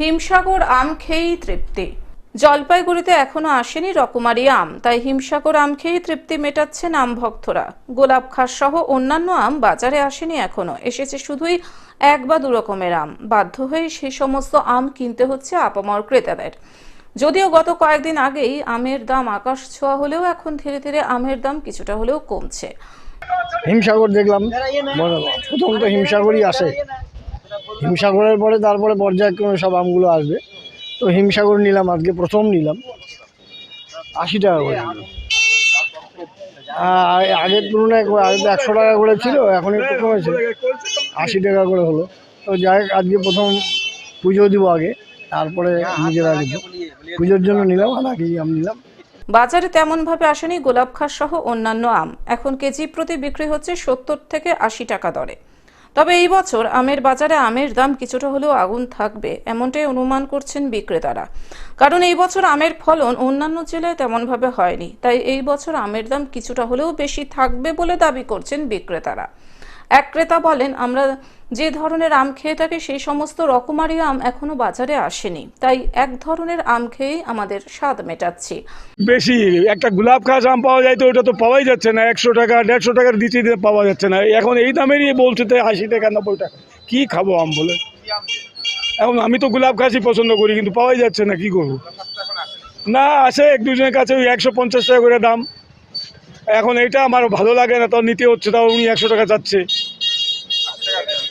হিমসাগর আম খেয়েই তৃপ্তি। জলপাইগুড়িতে এখনও আসেনি রকমারি আম, তাই হিমসাগর আম খেয়েই তৃপ্তি মেটাচ্ছেন আম ভক্তরা। গোলাপ খাস সহ অন্যান্য আম বাজারে আসেনি এখনও, এসেছে শুধুই এক বা দু রকমের আম। বাধ্য হয়ে সেই সমস্ত আম কিনতে হচ্ছে আপামর ক্রেতাদের। যদিও গত কয়েকদিন আগেই আমের দাম আকাশ ছোঁয়া হলেও এখন ধীরে ধীরে আমের দাম কিছুটা হলেও কমছে। হিমসাগর দেখলাম, প্রথম তো হিমসাগরই আসে। হিমসাগরের পরে তারপরে পর্যায়ক্রমে সব আমগুলো আসবে। তো হিমসাগর নিলাম, আজকে প্রথম নিলাম। আশি টাকা করে। আগের তুলনায় আগে একশো টাকা করে ছিল, এখন একটু কমেছে। আশি টাকা করে হলো। তো যাই আজকে প্রথম পুজো দিব আগে, তারপরে নিজেরা দিব। পুজোর জন্য নিলাম, আর কেজি আম নিলাম। বাজারে তেমনভাবে আসেনি গোলাপ খাস সহ অন্যান্য আম। এখন কেজি প্রতি বিক্রি হচ্ছে সত্তর থেকে আশি টাকা দরে। তবে এই বছর আমের বাজারে আমের দাম কিছুটা হলেও আগুন থাকবে, এমনটাই অনুমান করছেন বিক্রেতারা। কারণ এই বছর আমের ফলন অন্যান্য জেলায় তেমনভাবে হয়নি, তাই এই বছর আমের দাম কিছুটা হলেও বেশি থাকবে বলে দাবি করছেন বিক্রেতারা। এক ক্রেতা বলেন, আমরা যে ধরনের আম খেয়ে থাকি, সেই সমস্ত রকমারি আম এখনও বাজারে আসেনি। তাই এক ধরনের আম খেয়েই আমাদের স্বাদ মেটাচ্ছি। বেশি, একটা গোলাপ খাস আম পাওয়া যায় তো, ওটা তো পাওয়াই যাচ্ছে না। একশো টাকা, দেড়শো টাকার দিতে দিতে পাওয়া যাচ্ছে না। এখন এই দামেরই বলছে তো আশি টাকা নব্বই টাকা। কী খাব আম বলে? এখন আমি তো গোলাপ খাসই পছন্দ করি, কিন্তু পাওয়াই যাচ্ছে না, কি করব? না, আসে এক দুজনের কাছে ওই একশো পঞ্চাশ টাকা করে দাম। এখন এইটা আমার ভালো লাগে না তো নিতে হচ্ছে, তাও উনি একশো টাকা চাচ্ছে।